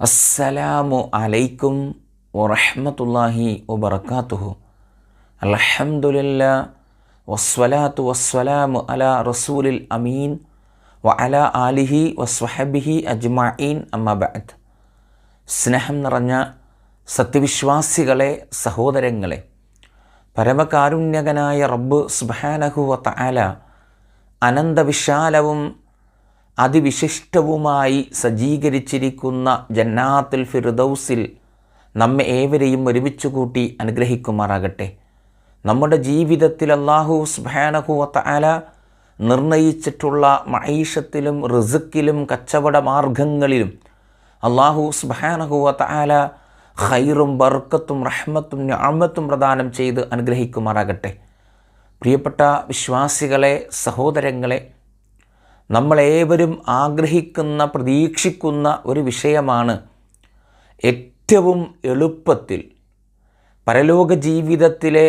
അസ്സലാമു അലൈക്കും വറഹ്മത്തുള്ളാഹി വബർക്കാത്തുഹു അൽഹംദുലില്ലാ വസ്വലാത്തു വസ്സലാമു അലാ റസൂലിൽ അമീൻ വ അല ആലിഹി വസ്വഹബിഹി അജ്മഈൻ അമ്മ ബഅദ്. സ്നേഹം നിറഞ്ഞ സത്യവിശ്വാസികളെ സഹോദരങ്ങളെ പരമകാരുണ്യകനായ റബ്ബ് സുബ്ഹാനഹു വ തആല അനന്തവിശാലവും അതിവിശിഷ്ടവുമായി സജ്ജീകരിച്ചിരിക്കുന്ന ജന്നാത്തുൽ ഫിർദൗസിൽ നമ്മെ ഏവരെയും ഒരുമിച്ച് കൂട്ടി അനുഗ്രഹിക്കുമാറാകട്ടെ. നമ്മുടെ ജീവിതത്തിൽ അള്ളാഹു സുബാനഹുവത്ത ആല നിർണയിച്ചിട്ടുള്ള മഹീഷത്തിലും റിസുക്കിലും കച്ചവട മാർഗങ്ങളിലും അള്ളാഹു സുബാനഹുവത്ത ആല ഖൈറും ബർക്കത്തും റഹ്മത്തും ഞാമത്തും പ്രദാനം ചെയ്ത് അനുഗ്രഹിക്കുമാറാകട്ടെ. പ്രിയപ്പെട്ട വിശ്വാസികളെ സഹോദരങ്ങളെ നമ്മളേവരും ആഗ്രഹിക്കുന്ന പ്രതീക്ഷിക്കുന്ന ഒരു വിഷയമാണ് ഏറ്റവും എളുപ്പത്തിൽ പരലോക ജീവിതത്തിലെ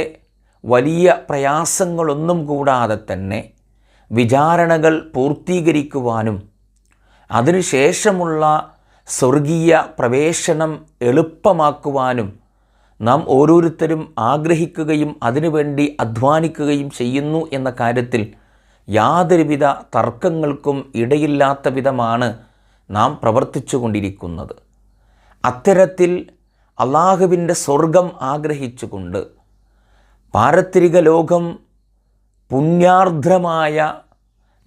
വലിയ പ്രയാസങ്ങളൊന്നും കൂടാതെ തന്നെ വിചാരണകൾ പൂർത്തീകരിക്കുവാനും അതിനുശേഷമുള്ള സ്വർഗീയ പ്രവേശനം എളുപ്പമാക്കുവാനും നാം ഓരോരുത്തരും ആഗ്രഹിക്കുകയും അതിനുവേണ്ടി അധ്വാനിക്കുകയും ചെയ്യുന്നു എന്ന കാര്യത്തിൽ യാതൊരുവിധ തർക്കങ്ങൾക്കും ഇടയില്ലാത്ത വിധമാണ് നാം പ്രവർത്തിച്ചു കൊണ്ടിരിക്കുന്നത്. അത്തരത്തിൽ അള്ളാഹുവിന്റെ സ്വർഗം ആഗ്രഹിച്ചുകൊണ്ട് പാരത്രിക ലോകം പുണ്യാർദ്രമായ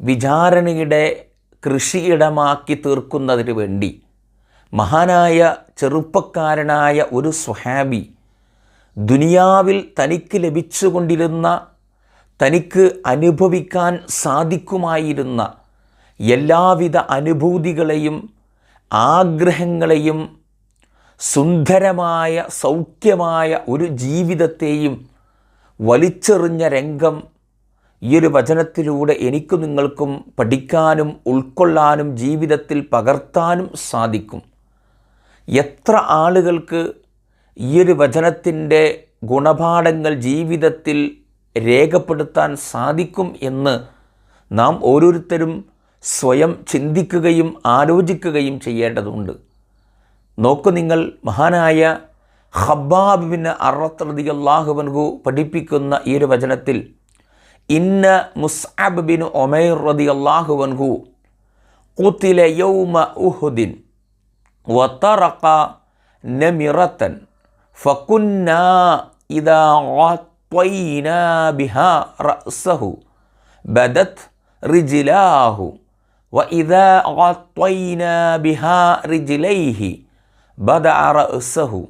വിചാരണയുടെ കൃഷിയിടമാക്കി തീർക്കുന്നതിന് വേണ്ടി മഹാനായ ചെറുപ്പക്കാരനായ ഒരു സ്വഹാബി ദുനിയാവിൽ തനിക്ക് ലഭിച്ചുകൊണ്ടിരുന്ന തനിക്ക് അനുഭവിക്കാൻ സാധിക്കുമായിരുന്ന എല്ലാവിധ അനുഭൂതികളെയും ആഗ്രഹങ്ങളെയും സുന്ദരമായ സൗഖ്യമായ ഒരു ജീവിതത്തെയും വലിച്ചെറിഞ്ഞ രംഗം ഈ ഒരു വചനത്തിലൂടെ എനിക്ക് നിങ്ങൾക്കും പഠിക്കാനും ഉൾക്കൊള്ളാനും ജീവിതത്തിൽ പകർത്താനും സാധിക്കും. എത്ര ആളുകൾക്ക് ഈ ഒരു വചനത്തിന്റെ ഗുണപാഠങ്ങൾ ജീവിതത്തിൽ രേഖപ്പെടുത്താൻ സാധിക്കും എന്ന് നാം ഓരോരുത്തരും സ്വയം ചിന്തിക്കുകയും ആലോചിക്കുകയും ചെയ്യേണ്ടതുണ്ട്. നോക്കു നിങ്ങൾ മഹാനായ ഹബ്ബാബിന് അറത്തറതി അള്ളാഹുബൻഹു പഠിപ്പിക്കുന്ന ഈ ഒരു വചനത്തിൽ ഇന്ന മുസ്അബ് ബിൻ ഒമൈർ റതി അള്ളാഹുബൻഹു കുത്തില യൗമ ഉഹുദിൻ വത്തറക്ക നമിറത്തൻ ഫക്കുന്ന ഇതാ طينا بها رأسه بدت رجلاه وإذا غطينا بها رجليه بدأ رأسه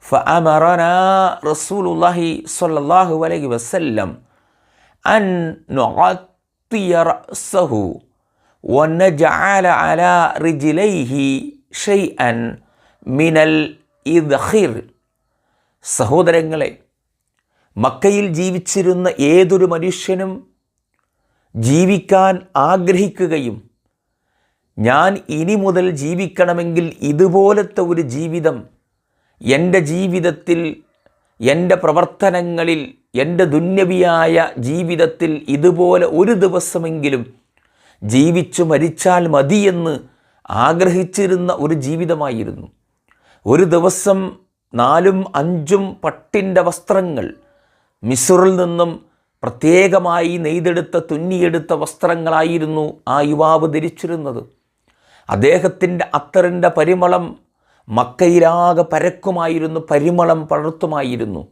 فأمرنا رسول الله صلى الله عليه وسلم أن نغطي رأسه ونجعل على رجليه شيئا من الإذخير സഹോദരങ്ങളെ മക്കയിൽ ജീവിച്ചിരുന്ന ഏതൊരു മനുഷ്യനും ജീവിക്കാൻ ആഗ്രഹിക്കുകയും ഞാൻ ഇനി മുതൽ ജീവിക്കണമെങ്കിൽ ഇതുപോലത്തെ ഒരു ജീവിതം എന്റെ ജീവിതത്തിൽ എന്റെ പ്രവർത്തനങ്ങളിൽ എന്റെ ദുന്യവിയായ ജീവിതത്തിൽ ഇതുപോലെ ഒരു ദിവസമെങ്കിലും ജീവിച്ചു മരിച്ചാൽ മതിയെന്ന് ആഗ്രഹിച്ചിരുന്ന ഒരു ജീവിതമായിരുന്നു. ഒരു ദിവസം നാലും അഞ്ചും പട്ടിന്റെ വസ്ത്രങ്ങൾ മിസുറിൽ നിന്നും പ്രത്യേകമായി നെയ്തെടുത്ത തുന്നിയെടുത്ത വസ്ത്രങ്ങളായിരുന്നു ആ യുവാവ് ധരിച്ചിരുന്നത്. അദ്ദേഹത്തിന്റെ അത്തറിന്റെ പരിമളം മക്കയിലാകെ പരക്കുമായിരുന്നു പരിമളം പടർത്തുമായിരുന്നു.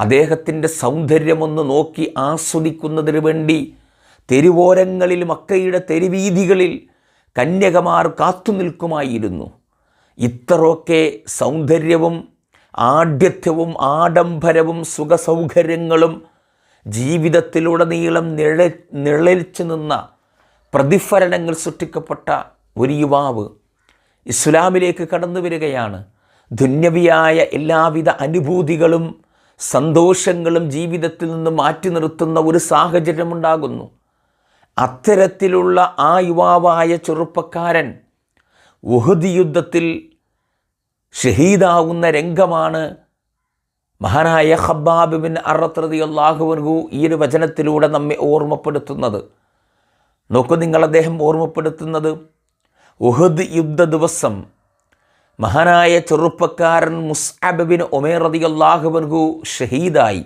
അദ്ദേഹത്തിന്റെ സൗന്ദര്യമൊന്ന് നോക്കി ആസ്വദിക്കുന്നതിന് വേണ്ടി തെരുവോരങ്ങളിൽ മക്കയുടെ തെരുവീതികളിൽ കന്യകമാർ കാത്തുനിൽക്കുമായിരുന്നു. ഇത്രയൊക്കെ സൗന്ദര്യവും ആഢ്യത്വവും ആഡംബരവും സുഖസൗകര്യങ്ങളും ജീവിതത്തിലുടനീളം നിഴ നിഴലിച്ചു നിന്ന പ്രതിഫലനങ്ങൾ സൃഷ്ടിക്കപ്പെട്ട ഒരു യുവാവ് ഇസ്ലാമിലേക്ക് കടന്നു വരികയാണ്. ധുന്യവിയായ എല്ലാവിധ അനുഭൂതികളും സന്തോഷങ്ങളും ജീവിതത്തിൽ നിന്ന് മാറ്റി നിർത്തുന്ന ഒരു സാഹചര്യമുണ്ടാകുന്നു. അത്തരത്തിലുള്ള ആ യുവാവായ ചെറുപ്പക്കാരൻ ഉഹദ് യുദ്ധത്തിൽ ഷഹീദാവുന്ന രംഗമാണ്. മഹാനായ ഹബ്ബാബ് ബിൻ അറത്രതി അള്ളാഹുവൻഹു ഈ ഒരു വചനത്തിലൂടെ നമ്മെ ഓർമ്മപ്പെടുത്തുന്നത്. നോക്കൂ നിങ്ങൾ അദ്ദേഹം ഓർമ്മപ്പെടുത്തുന്നത്. ഉഹദ് യുദ്ധ ദിവസം മഹാനായ ചെറുപ്പക്കാരൻ മുസ്അബിൻ ഒമേർ റതിയല്ലാഹുബൻഹു ഷഹീദായി.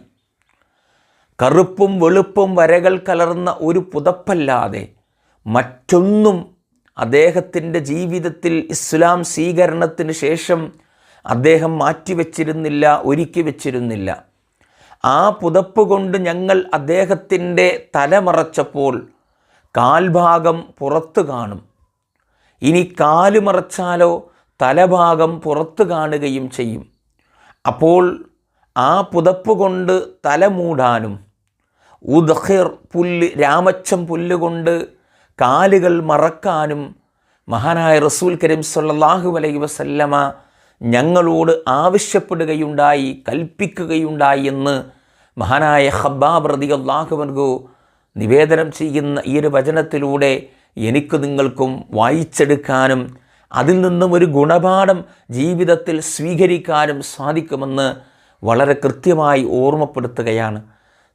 കറുപ്പും വെളുപ്പും വരകൾ കലർന്ന ഒരു പുതപ്പല്ലാതെ മറ്റൊന്നും അദ്ദേഹത്തിന്റെ ജീവിതത്തിൽ ഇസ്ലാം സ്വീകരണത്തിന് ശേഷം അദ്ദേഹം മാറ്റിവെച്ചിരുന്നില്ല ഒരുക്കി വെച്ചിരുന്നില്ല. ആ പുതപ്പ് കൊണ്ട് ഞങ്ങൾ അദ്ദേഹത്തിന്റെ തലമറച്ചപ്പോൾ കാൽഭാഗം പുറത്തു കാണും. ഇനി കാൽ മറച്ചാലോ തലഭാഗം പുറത്തു കാണുകയും ചെയ്യും. അപ്പോൾ ആ പുതപ്പ് കൊണ്ട് തല മൂടാനും ഉദ്ഹിർ പുല്ല് രാമച്ചം പുല്ല് കൊണ്ട് കാലുകൾ മറക്കാനും മഹാനായ റസൂൽ കരീം സല്ലല്ലാഹു അലൈഹി വസല്ലമ ഞങ്ങളോട് ആവശ്യപ്പെടുകയുണ്ടായി കൽപ്പിക്കുകയുണ്ടായി എന്ന് മഹാനായ ഹബ്ബാബ് റളിയല്ലാഹു നിവേദനം ചെയ്യുന്ന ഈ ഒരു വചനത്തിലൂടെ എനിക്ക് നിങ്ങൾക്കും വായിച്ചെടുക്കാനും അതിൽ നിന്നും ഒരു ഗുണപാഠം ജീവിതത്തിൽ സ്വീകരിക്കാനും സാധിക്കുമെന്ന് വളരെ കൃത്യമായി ഓർമ്മപ്പെടുത്തുകയാണ്.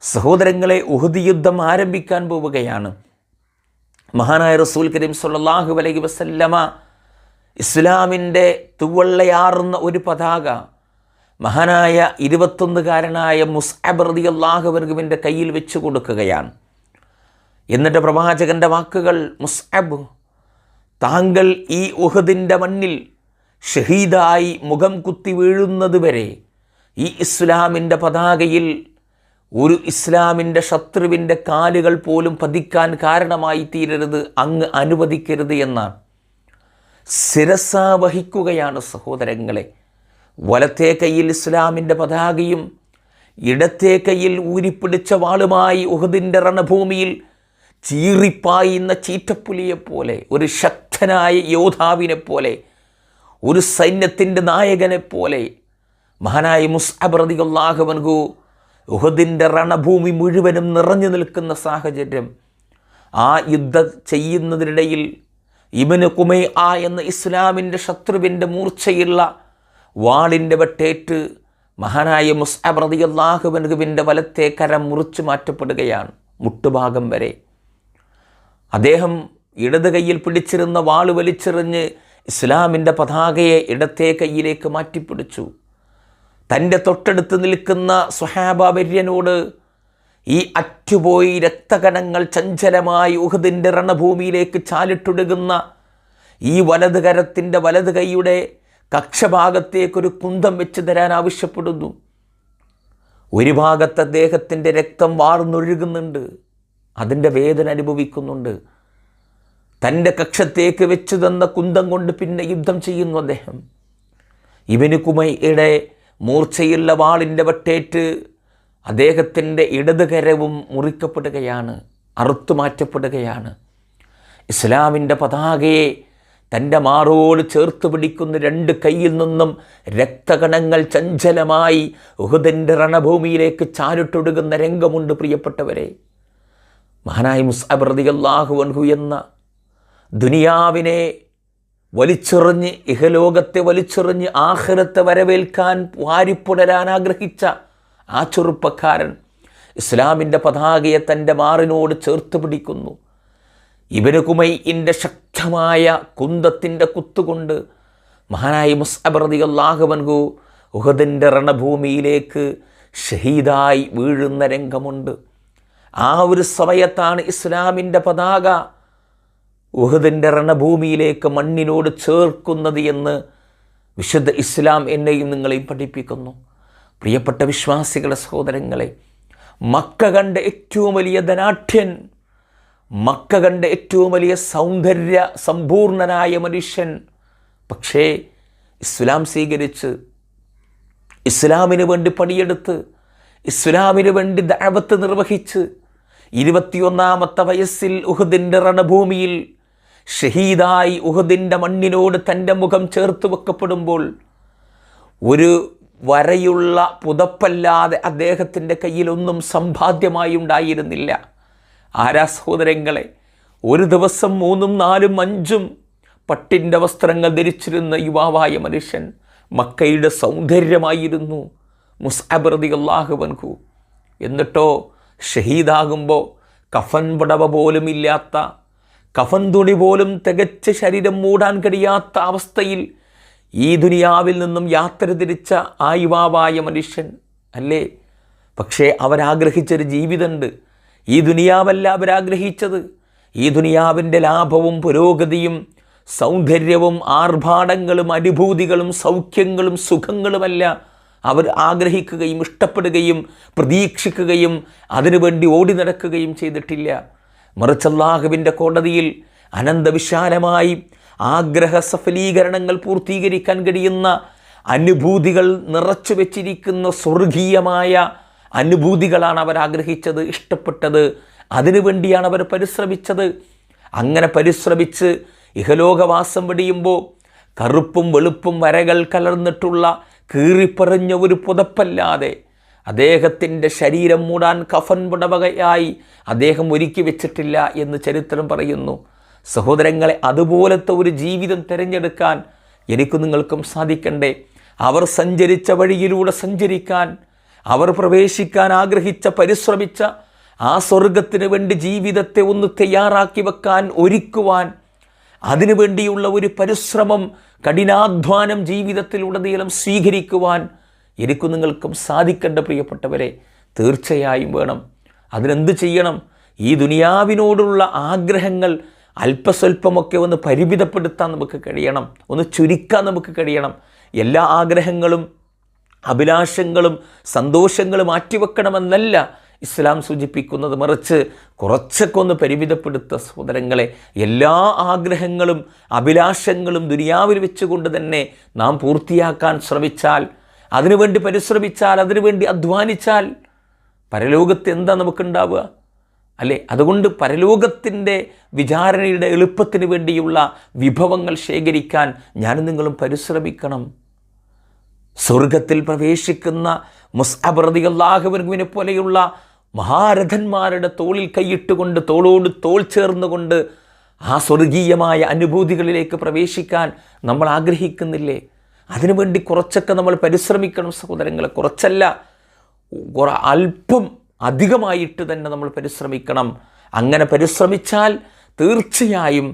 സഹോദരങ്ങളെ ഉഹുദി യുദ്ധം ആരംഭിക്കാൻ പോവുകയാണ്. മഹാനായ റസൂൽ കരീം സല്ലല്ലാഹു അലൈഹി വസല്ലമ ഇസ്ലാമിന്റെ തുവള്ളയാറുന്ന ഒരു പതാക മഹാനായ ഇരുപത്തൊന്നുകാരനായ മുസ്അബ് അള്ളാഹുവർഗുവിന്റെ കയ്യിൽ വെച്ചു കൊടുക്കുകയാണ്. എന്നിട്ട് പ്രവാചകന്റെ വാക്കുകൾ മുസ്അബ് താങ്കൾ ഈ ഉഹദിന്റെ മണ്ണിൽ ഷഹീദായി മുഖം കുത്തി വീഴുന്നത് വരെ ഈ ഇസ്ലാമിന്റെ പതാകയിൽ ഒരു ഇസ്ലാമിന്റെ ശത്രുവിന്റെ കാലുകൾ പോലും പതിക്കാൻ കാരണമായി തീരരുത് അങ്ങ് അനുവദിക്കരുത് എന്നാണ്. ശിരസ വഹിക്കുകയാണ് സഹോദരങ്ങളെ. വലത്തെ കയ്യിൽ ഇസ്ലാമിന്റെ പതാകയും ഇടത്തെ കയ്യിൽ ഊരിപ്പിടിച്ച വാളുമായി ഉഹദിന്റെ രണഭൂമിയിൽ ചീറിപ്പായുന്ന ചീറ്റപ്പുലിയെപ്പോലെ ഒരു ശക്തനായ യോദ്ധാവിനെ പോലെ ഒരു സൈന്യത്തിന്റെ നായകനെപ്പോലെ മഹാനായ മുസ്അബ് റളിയല്ലാഹു ഉഹദിന്റെ രണഭൂമി മുഴുവനും നിറഞ്ഞു നിൽക്കുന്ന സാഹചര്യം ആ യുദ്ധം ചെയ്യുന്നതിനിടയിൽ ഇബന് കുമൈ ആ എന്ന ഇസ്ലാമിന്റെ ശത്രുവിന്റെ മൂർച്ചയുള്ള വാളിന്റെ വെട്ടേറ്റ് മഹാനായ മുസ്അബ് വലത്തെ കരം മുറിച്ചു മാറ്റപ്പെടുകയാണ് മുട്ടുഭാഗം വരെ. അദ്ദേഹം ഇടത് കൈയിൽ പിടിച്ചിരുന്ന വാൾ വലിച്ചെറിഞ്ഞ് ഇസ്ലാമിന്റെ പതാകയെ ഇടത്തെ കൈയിലേക്ക് മാറ്റിപ്പിടിച്ചു. തന്റെ തൊട്ടടുത്ത് നിൽക്കുന്ന സുഹാബാവര്യനോട് ഈ അറ്റുപോയി രക്തകണങ്ങൾ ചഞ്ചലമായി ഉഹദിന്റെ രണഭൂമിയിലേക്ക് ചാലിട്ടൊടുകുന്ന ഈ വലത് കരത്തിന്റെ വലത് കൈയുടെ കക്ഷഭാഗത്തേക്കൊരു കുന്തം വെച്ച് തരാൻ ആവശ്യപ്പെടുന്നു. ഒരു ഭാഗത്ത് അദ്ദേഹത്തിന്റെ രക്തം വാർന്നൊഴുകുന്നുണ്ട്. അതിന്റെ വേദന അനുഭവിക്കുന്നുണ്ട്. തന്റെ കക്ഷത്തേക്ക് വെച്ചു തന്ന കുന്തം കൊണ്ട് പിന്നെ യുദ്ധം ചെയ്യുന്നു അദ്ദേഹം. ഇവന് കുമയുടെ മൂർച്ചയുള്ള വാളിന്റെ വട്ടേറ്റ് അദ്ദേഹത്തിന്റെ ഇടതുകരവും മുറിക്കപ്പെടുകയാണ് അറുത്തു മാറ്റപ്പെടുകയാണ് ഇസ്ലാമിന്റെ പതാകയെ തന്റെ മാറോട് ചേർത്ത് പിടിക്കുന്ന രണ്ട് കയ്യിൽ നിന്നും രക്തകണങ്ങൾ ചഞ്ചലമായി ഉഹുദന്റെ രണഭൂമിയിലേക്ക് ചാരിട്ടൊടുകുന്ന രംഗമുണ്ട് പ്രിയപ്പെട്ടവരെ. മഹാനായി മുസ്അബ് റളിയല്ലാഹു അൻഹു എന്ന ദുനിയാവിനെ വലിച്ചെറിഞ്ഞ് ഇഹലോകത്തെ വലിച്ചെറിഞ്ഞ് ആഖിറത്തെ വരവേൽക്കാൻ വാരിപ്പുണരാൻ ആഗ്രഹിച്ച ആ ചെറുപ്പക്കാരൻ ഇസ്ലാമിന്റെ പതാകയെ തന്റെ മാറിനോട് ചേർത്ത് പിടിക്കുന്നു. ഇബന് കുമൈന്റെ ശക്തമായ കുന്തത്തിന്റെ കുത്തുകൊണ്ട് മഹാനായി മുസ്അബ് റളിയല്ലാഹു അൻഹു ഉഹദിന്റെ രണഭൂമിയിലേക്ക് ഷഹീദായി വീഴുന്ന രംഗമുണ്ട്. ആ ഒരു സമയത്താണ് ഇസ്ലാമിന്റെ പതാക ഉഹദിന്റെ രണഭൂമിയിലേക്ക് മണ്ണിനോട് ചേർക്കുന്നത് എന്ന് വിശുദ്ധ ഇസ്ലാം എന്നെയും നിങ്ങളെയും പഠിപ്പിക്കുന്നു. പ്രിയപ്പെട്ട വിശ്വാസികളെ സഹോദരങ്ങളെ മക്ക കണ്ട ഏറ്റവും വലിയ ധനാഠ്യൻ മക്ക കണ്ട ഏറ്റവും വലിയ സൗന്ദര്യ സമ്പൂർണനായ മനുഷ്യൻ. പക്ഷേ ഇസ്ലാം സ്വീകരിച്ച് ഇസ്ലാമിന് വേണ്ടി പണിയെടുത്ത് ഇസ്ലാമിന് വേണ്ടി ദഅവത്ത് നിർവഹിച്ച് ഇരുപത്തിയൊന്നാമത്തെ വയസ്സിൽ ഉഹദിന്റെ രണഭൂമിയിൽ ഷഹീദായി ഉഹദിന്റെ മണ്ണിനോട് തന്റെ മുഖം ചേർത്ത് വെക്കപ്പെടുമ്പോൾ ഒരു വരയുള്ള പുതപ്പല്ലാതെ അദ്ദേഹത്തിന്റെ കയ്യിലൊന്നും സമ്പാദ്യമായി ഉണ്ടായിരുന്നില്ല. ആരാ സഹോദരങ്ങളെ? ഒരു ദിവസം മൂന്നും നാലും അഞ്ചും പട്ടിന്റെ വസ്ത്രങ്ങൾ ധരിച്ചിരുന്ന യുവാവായ മനുഷ്യൻ മക്കയുടെ സൗന്ദര്യമായിരുന്നു. മുസ്അബ് റതി അള്ളാഹുവൻഹു എന്നിട്ടോ ഷഹീദാകുമ്പോൾ കഫൻ പടവ പോലും ഇല്ലാത്ത കഫൻ തുണി പോലും തികച്ച് ശരീരം മൂടാൻ കഴിയാത്ത അവസ്ഥയിൽ ഈ ദുനിയാവിൽ നിന്നും യാത്ര തിരിച്ച ആ യുവാവായ മനുഷ്യൻ അല്ലേ? പക്ഷേ അവരാഗ്രഹിച്ചൊരു ജീവിതമുണ്ട്. ഈ ദുനിയാവല്ല അവരാഗ്രഹിച്ചത്. ഈ ദുനിയാവിന്റെ ലാഭവും പുരോഗതിയും സൗന്ദര്യവും ആർഭാടങ്ങളും അനുഭൂതികളും സൗഖ്യങ്ങളും സുഖങ്ങളുമല്ല അവർ ആഗ്രഹിക്കുകയും ഇഷ്ടപ്പെടുകയും പ്രതീക്ഷിക്കുകയും അതിനുവേണ്ടി ഓടി നടക്കുകയും ചെയ്തിട്ടില്ല. മറിച്ച് അല്ലാഹുവിന്റെ കോടതിയിൽ അനന്തവിശാലമായി ആഗ്രഹ സഫലീകരണങ്ങൾ പൂർത്തീകരിക്കാൻ കഴിയുന്ന അനുഭൂതികൾ നിറച്ചു വെച്ചിരിക്കുന്ന സ്വർഗീയമായ അനുഭൂതികളാണ് അവർ ആഗ്രഹിച്ചത് ഇഷ്ടപ്പെട്ടത്. അതിനുവേണ്ടിയാണ് അവർ പരിശ്രമിച്ചത്. അങ്ങനെ പരിശ്രമിച്ച് ഇഹലോകവാസം വെടിയുമ്പോൾ കറുപ്പും വെളുപ്പും വരകൾ കലർന്നിട്ടുള്ള കീറിപ്പറഞ്ഞ ഒരു പുതപ്പല്ലാതെ അദ്ദേഹത്തിന്റെ ശരീരം മൂടാൻ കഫൻ പുടവകയായി. അദ്ദേഹം ഒരുക്കി വെച്ചിട്ടില്ല എന്ന് ചരിത്രം പറയുന്നു. സഹോദരങ്ങളെ അതുപോലത്തെ ഒരു ജീവിതം തിരഞ്ഞെടുക്കാൻ എനിക്ക് നിങ്ങൾക്കും സാധിക്കണ്ടേ. അവർ സഞ്ചരിച്ച വഴിയിലൂടെ സഞ്ചരിക്കാൻ അവർ പ്രവേശിക്കാൻ ആഗ്രഹിച്ച പരിശ്രമിച്ച ആ സ്വർഗത്തിന് വേണ്ടി ജീവിതത്തെ ഒന്ന് തയ്യാറാക്കി വെക്കാൻ ഒരുക്കുവാൻ അതിനുവേണ്ടിയുള്ള ഒരു പരിശ്രമം കഠിനാധ്വാനം ജീവിതത്തിലുടനീളം സ്വീകരിക്കുവാൻ എനിക്കും നിങ്ങൾക്കും സാധിക്കേണ്ട പ്രിയപ്പെട്ടവരെ തീർച്ചയായും വേണം. അതിനെന്ത് ചെയ്യണം? ഈ ദുനിയാവിനോടുള്ള ആഗ്രഹങ്ങൾ അല്പസ്വല്പമൊക്കെ ഒന്ന് പരിമിതപ്പെടുത്താൻ നമുക്ക് കഴിയണം. ഒന്ന് ചുരുക്കാൻ നമുക്ക് കഴിയണം. എല്ലാ ആഗ്രഹങ്ങളും അഭിലാഷങ്ങളും സന്തോഷങ്ങളും മാറ്റിവെക്കണമെന്നല്ല ഇസ്ലാം സൂചിപ്പിക്കുന്നത്. മറിച്ച് കുറച്ചൊക്കെ ഒന്ന് പരിമിതപ്പെടുത്ത സഹോദരങ്ങളെ എല്ലാ ആഗ്രഹങ്ങളും അഭിലാഷങ്ങളും ദുനിയാവിൽ വെച്ചുകൊണ്ട് തന്നെ നാം പൂർത്തിയാക്കാൻ ശ്രമിച്ചാൽ അതിനുവേണ്ടി പരിശ്രമിച്ചാൽ അതിനുവേണ്ടി അധ്വാനിച്ചാൽ പരലോകത്ത് എന്താ നമുക്കുണ്ടാവുക? അല്ലേ? അതുകൊണ്ട് പരലോകത്തിന്റെ വിചാരണയുടെ എളുപ്പത്തിന് വേണ്ടിയുള്ള വിഭവങ്ങൾ ശേഖരിക്കാൻ ഞാനും നിങ്ങളും പരിശ്രമിക്കണം. സ്വർഗത്തിൽ പ്രവേശിക്കുന്ന മുസ്അബ്രതി അള്ളാഹുവിനെ പോലെയുള്ള മഹാരഥന്മാരുടെ തോളിൽ കൈയിട്ടുകൊണ്ട് തോളോട് തോൾ ചേർന്നുകൊണ്ട് ആ സ്വർഗീയമായ അനുഭൂതികളിലേക്ക് പ്രവേശിക്കാൻ നമ്മൾ ആഗ്രഹിക്കുന്നില്ലേ? അതിനുവേണ്ടി കുറച്ചൊക്കെ നമ്മൾ പരിശ്രമിക്കണം സഹോദരങ്ങളെ. കുറച്ചല്ല കുറ അല്പം അധികമായിട്ട് തന്നെ നമ്മൾ പരിശ്രമിക്കണം. അങ്ങനെ പരിശ്രമിച്ചാൽ തീർച്ചയായും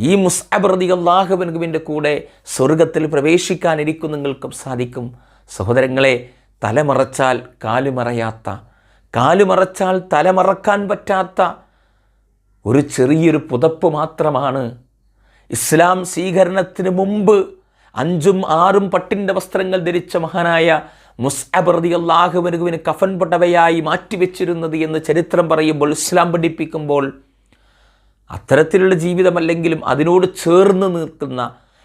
ഈ മുസ്അബ്രതി അള്ളാഹുബൻഗുവിന്റെ കൂടെ സ്വർഗത്തിൽ പ്രവേശിക്കാനിരിക്കും നിങ്ങൾക്കും സാധിക്കും. സഹോദരങ്ങളെ തലമറച്ചാൽ കാലുമറയാത്ത കാലുമറച്ചാൽ തലമറക്കാൻ പറ്റാത്ത ഒരു ചെറിയൊരു പുതപ്പ് മാത്രമാണ് ഇസ്ലാം സ്വീകരണത്തിന് മുമ്പ് അഞ്ചും ആറും പട്ടിന്റെ വസ്ത്രങ്ങൾ ധരിച്ച മഹാനായ മുസ്അബർദി അള്ളാഹുവിനുവിന് കഫൻ പടവയായി മാറ്റിവെച്ചിരുന്നത് എന്ന് ചരിത്രം പറയുമ്പോൾ ഇസ്ലാം പഠിപ്പിക്കുമ്പോൾ അത്തരത്തിലുള്ള ജീവിതമല്ലെങ്കിലും അതിനോട് ചേർന്ന് നിൽക്കുന്ന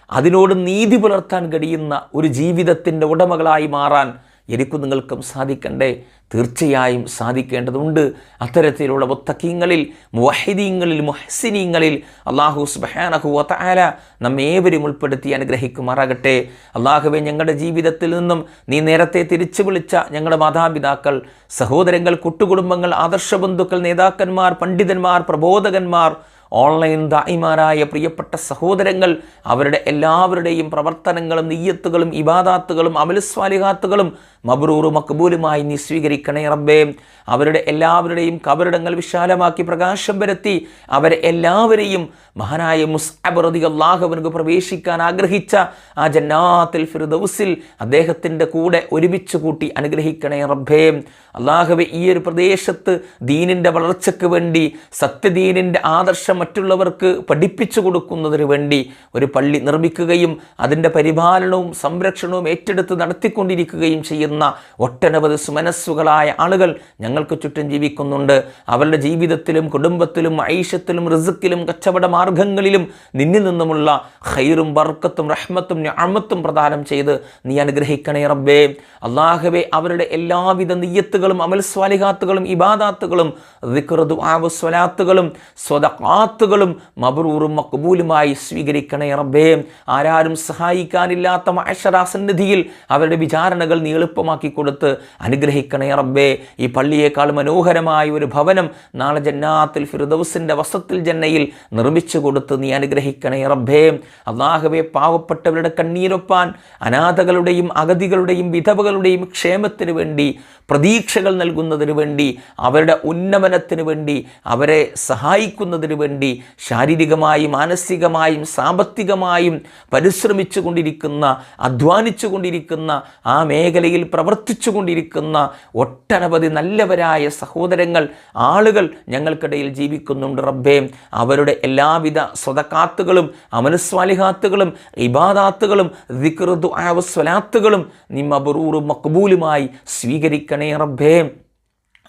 അതിനോട് നീതി പുലർത്താൻ കഴിയുന്ന ഒരു ജീവിതത്തിന്റെ ഉടമകളായി മാറാൻ എനിക്കും നിങ്ങൾക്കും സാധിക്കണ്ടേ? തീർച്ചയായും സാധിക്കേണ്ടതുണ്ട്. അത്തരത്തിലുള്ള മുത്തക്കീങ്ങളിൽ മുവഹിദീങ്ങളിൽ മുഹസിനീങ്ങളിൽ അള്ളാഹു സുബാനഹു വത്താല നമ്മേവരും ഉൾപ്പെടുത്തി അനുഗ്രഹിക്കുമാറാകട്ടെ. അള്ളാഹുവെ ഞങ്ങളുടെ ജീവിതത്തിൽ നിന്നും നീ നേരത്തെ തിരിച്ചു വിളിച്ച ഞങ്ങളുടെ മാതാപിതാക്കൾ സഹോദരങ്ങൾ കുട്ടുകുടുംബങ്ങൾ ആദർശബന്ധുക്കൾ നേതാക്കന്മാർ പണ്ഡിതന്മാർ പ്രബോധകന്മാർ ഓൺലൈൻ ദായിമാരായ പ്രിയപ്പെട്ട സഹോദരങ്ങൾ അവരുടെ എല്ലാവരുടെയും പ്രവർത്തനങ്ങളും നെയ്യത്തുകളും ഇബാദാത്തുകളും അമലുസ്വാലിഹാത്തുകളും മബ്രൂറും മക്ബൂലുമായി നീ സ്വീകരിക്കണേ റബ്ബേ. അവരുടെ എല്ലാവരുടെയും കബറിടങ്ങൾ വിശാലമാക്കി പ്രകാശം വരുത്തി അവരെ എല്ലാവരെയും മഹാനായ മുസ്അബറതി അള്ളാഹുവിനക്ക് പ്രവേശിക്കാൻ ആഗ്രഹിച്ച ആ ജന്നാത്തിൽ ഫിർദൗസിൽ അദ്ദേഹത്തിന്റെ കൂടെ ഒരുമിച്ച് കൂട്ടി അനുഗ്രഹിക്കണേ റബ്ബേ. അള്ളാഹുവെ ഈ ഒരു പ്രദേശത്ത് ദീനിന്റെ വളർച്ചയ്ക്ക് വേണ്ടി സത്യദീനിന്റെ ആദർശം മറ്റുള്ളവർക്ക് പഠിപ്പിച്ചു കൊടുക്കുന്നതിന് വേണ്ടി ഒരു പള്ളി നിർമ്മിക്കുകയും അതിന്റെ പരിപാലനവും സംരക്ഷണവും ഏറ്റെടുത്ത് നടത്തിക്കൊണ്ടിരിക്കുകയും ചെയ്യുന്ന ഒട്ടനവധി സുമനസ്സുകളായ ആളുകൾ ഞങ്ങൾക്ക് ചുറ്റും ജീവിക്കുന്നുണ്ട്. അവരുടെ ജീവിതത്തിലും കുടുംബത്തിലും ഐഷത്തിലും റിസുക്കിലും കച്ചവട മാർഗങ്ങളിലും നിന്നിൽ നിന്നുമുള്ള ഹൈറും ബർക്കത്തും റഹ്മത്തും ഞാമത്തും പ്രദാനം ചെയ്ത് നീ അനുഗ്രഹിക്കണേ റബ്ബേ. അള്ളാഹുവെ അവരുടെ എല്ലാവിധ നെയ്യത്തുകളും അമൽ സ്വാലിഹാത്തുകളും ഇബാദാത്തുകളും സ്വലാത്തുകളും സ്വതക്കാത്തുകളും മബറൂറും മക്ബൂലുമായി സ്വീകരിക്കണേ റബ്ബേ. ആരാരും സഹായിക്കാനില്ലാത്ത മഹഷറാസന്നിധിയിൽ അവരുടെ വിചാരണകൾ നീ എളുപ്പമാക്കി കൊടുത്ത് അനുഗ്രഹിക്കണേ റബ്ബേ. ഈ പള്ളിയേക്കാൾ മനോഹരമായ ഒരു ഭവനം നാളെ ജന്നാത്തിൽ ഫിറുദൌസിന്റെ വസത്തിൽ ജന്നയിൽ നിർമ്മിച്ചു കൊടുത്ത് നീ അനുഗ്രഹിക്കണേ റബ്ബേ. അള്ളാഹവെ പാവപ്പെട്ടവരുടെ കണ്ണീരൊപ്പാൻ അനാഥകളുടെയും അഗതികളുടെയും വിധവകളുടെയും ക്ഷേമത്തിന് വേണ്ടി പ്രതീക്ഷകൾ നൽകുന്നതിന് വേണ്ടി അവരുടെ ഉന്നമനത്തിന് വേണ്ടി അവരെ സഹായിക്കുന്നതിന് വേണ്ടി വേണ്ടി ശാരീരികമായി മാനസികമായും സാമ്പത്തികമായും പരിശ്രമിച്ചു കൊണ്ടിരിക്കുന്ന അധ്വാനിച്ചു കൊണ്ടിരിക്കുന്ന ആ മേഖലയിൽ പ്രവർത്തിച്ചു കൊണ്ടിരിക്കുന്ന ഒട്ടനവധി നല്ലവരായ സഹോദരങ്ങൾ ആളുകൾ ഞങ്ങൾക്കിടയിൽ ജീവിക്കുന്നുണ്ട് റബ്ബേ. അവരുടെ എല്ലാവിധ സ്വതക്കാത്തുകളും അമനുസ്വാലിഹാത്തുകളും ഇബാദാത്തുകളും ദിക്റുദു സ്വലാത്തുകളും നിമ്മബറൂറും മക്ബൂലുമായി സ്വീകരിക്കണേ റബ്ബേ.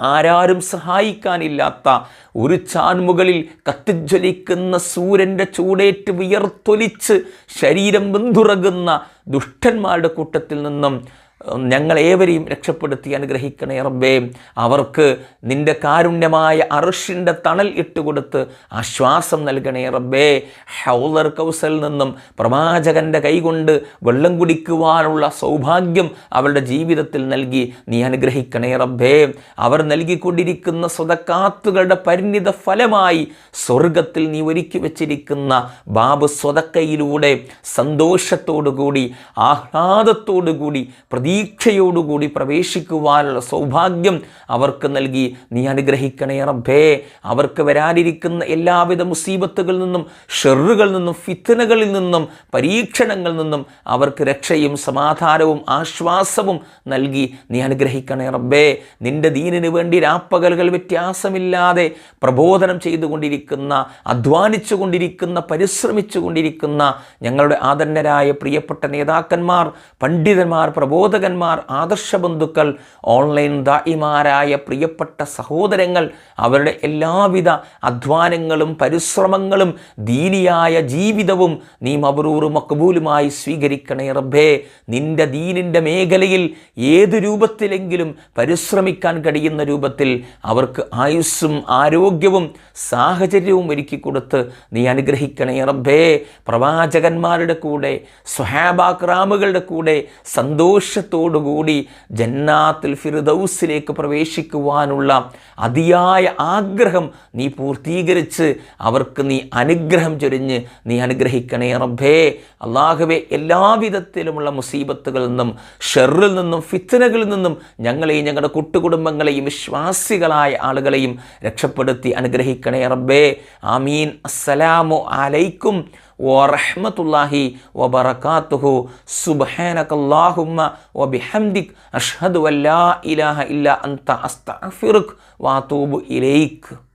ആരാരും സഹായിക്കാനില്ലാത്ത ഒരു ചാൻമുകളിൽ കത്തിജ്വലിക്കുന്ന സൂര്യന്റെ ചൂടേറ്റ് വിയർത്തൊലിച്ച് ശരീരം വെന്തുറകുന്ന ദുഷ്ടന്മാരുടെ കൂട്ടത്തിൽ നിന്നും ഞങ്ങളേവരെയും രക്ഷപ്പെടുത്തി അനുഗ്രഹിക്കണേ റബ്ബേ. അവർക്ക് നിന്റെ കാരുണ്യമായ അറുഷിന്റെ തണൽ ഇട്ടുകൊടുത്ത് ആശ്വാസം നൽകണേ റബ്ബേ. ഹൗലർ കൗസൽ നിന്നും പ്രവാചകന്റെ കൈകൊണ്ട് വെള്ളം കുടിക്കുവാനുള്ള സൗഭാഗ്യം അവരുടെ ജീവിതത്തിൽ നൽകി നീ അനുഗ്രഹിക്കണേ റബ്ബേ. അവർ നൽകിക്കൊണ്ടിരിക്കുന്ന സ്വതക്കാത്തുകളുടെ പരിണിത ഫലമായി സ്വർഗത്തിൽ നീ ഒരുക്കി വച്ചിരിക്കുന്ന ബാബു സ്വതക്കയിലൂടെ സന്തോഷത്തോടുകൂടി ആഹ്ലാദത്തോടുകൂടി പ്രതി പ്രതീക്ഷയോടുകൂടി പ്രവേശിക്കുവാനുള്ള സൗഭാഗ്യം അവർക്ക് നൽകി. നീ അനുഗ്രഹിക്കണേ റബ്ബേ. അവർക്ക് വരാനിരിക്കുന്ന എല്ലാവിധ മുസീബത്തുകളിൽ നിന്നും ഷെറുകളിൽ നിന്നും ഫിത്തനകളിൽ നിന്നും പരീക്ഷണങ്ങളിൽ നിന്നും അവർക്ക് രക്ഷയും സമാധാനവും ആശ്വാസവും നൽകി. നീ അനുഗ്രഹിക്കണേ റബ്ബേ. നിന്റെ ദീനിന് വേണ്ടി രാപ്പകലുകൾ വ്യത്യാസമില്ലാതെ പ്രബോധനം ചെയ്തുകൊണ്ടിരിക്കുന്ന അധ്വാനിച്ചു കൊണ്ടിരിക്കുന്ന പരിശ്രമിച്ചു കൊണ്ടിരിക്കുന്ന ഞങ്ങളുടെ ആദരണരായ പ്രിയപ്പെട്ട നേതാക്കന്മാർ പണ്ഡിതന്മാർ പ്രബോധ പ്രബോധകന്മാർ ആദർശബന്ധുക്കൾ ഓൺലൈൻ ദായിമാരായ പ്രിയപ്പെട്ട സഹോദരങ്ങൾ അവരുടെ എല്ലാവിധ അധ്വാനങ്ങളും പരിശ്രമങ്ങളും ദീനിയായ ജീവിതവും നീ മബറൂർ മക്ബൂലുമായി സ്വീകരിക്കണേ റബ്ബേ. നിന്റെ ദീനിന്റെ മേഖലയിൽ ഏത് രൂപത്തിലെങ്കിലും പരിശ്രമിക്കാൻ കഴിയുന്ന രൂപത്തിൽ അവർക്ക് ആയുസ്സും ആരോഗ്യവും സാഹചര്യവും ഒരുക്കി കൊടുത്ത് നീ അനുഗ്രഹിക്കണേ റബ്ബേ. പ്രവാചകന്മാരുടെ കൂടെ സ്വഹാബാക്രാമുകളുടെ കൂടെ സന്തോഷ സന്തോഷത്തോടുകൂടി ജന്നാത്തിൽ ഫിർദൌസിലേക്ക് പ്രവേശിക്കുവാനുള്ള അതിയായ ആഗ്രഹം നീ പൂർത്തീകരിച്ച് അവർക്ക് നീ അനുഗ്രഹം ചൊരിഞ്ഞ് നീ അനുഗ്രഹിക്കണേ റബ്ബേ. അള്ളാഹുവെ എല്ലാവിധത്തിലുമുള്ള മുസീബത്തുകളിൽ നിന്നും ഷെറിൽ നിന്നും ഫിത്തനകളിൽ നിന്നും ഞങ്ങളെയും ഞങ്ങളുടെ കുട്ടുകുടുംബങ്ങളെയും വിശ്വാസികളായ ആളുകളെയും രക്ഷപ്പെടുത്തി അനുഗ്രഹിക്കണേ റബ്ബേ. ആമീൻ. അസ്സലാമു അലൈക്കും. വറഹ്മത്തുള്ളാഹി വബറകാത്തുഹു. സുബ്ഹാനകല്ലാഹുമ്മ വബിഹംദിക് അഷ്ഹദു അല്ലാ ഇലാഹ ഇല്ല അൻത അസ്തഗ്ഫിറുക് വാതൂബു ഇലൈക്.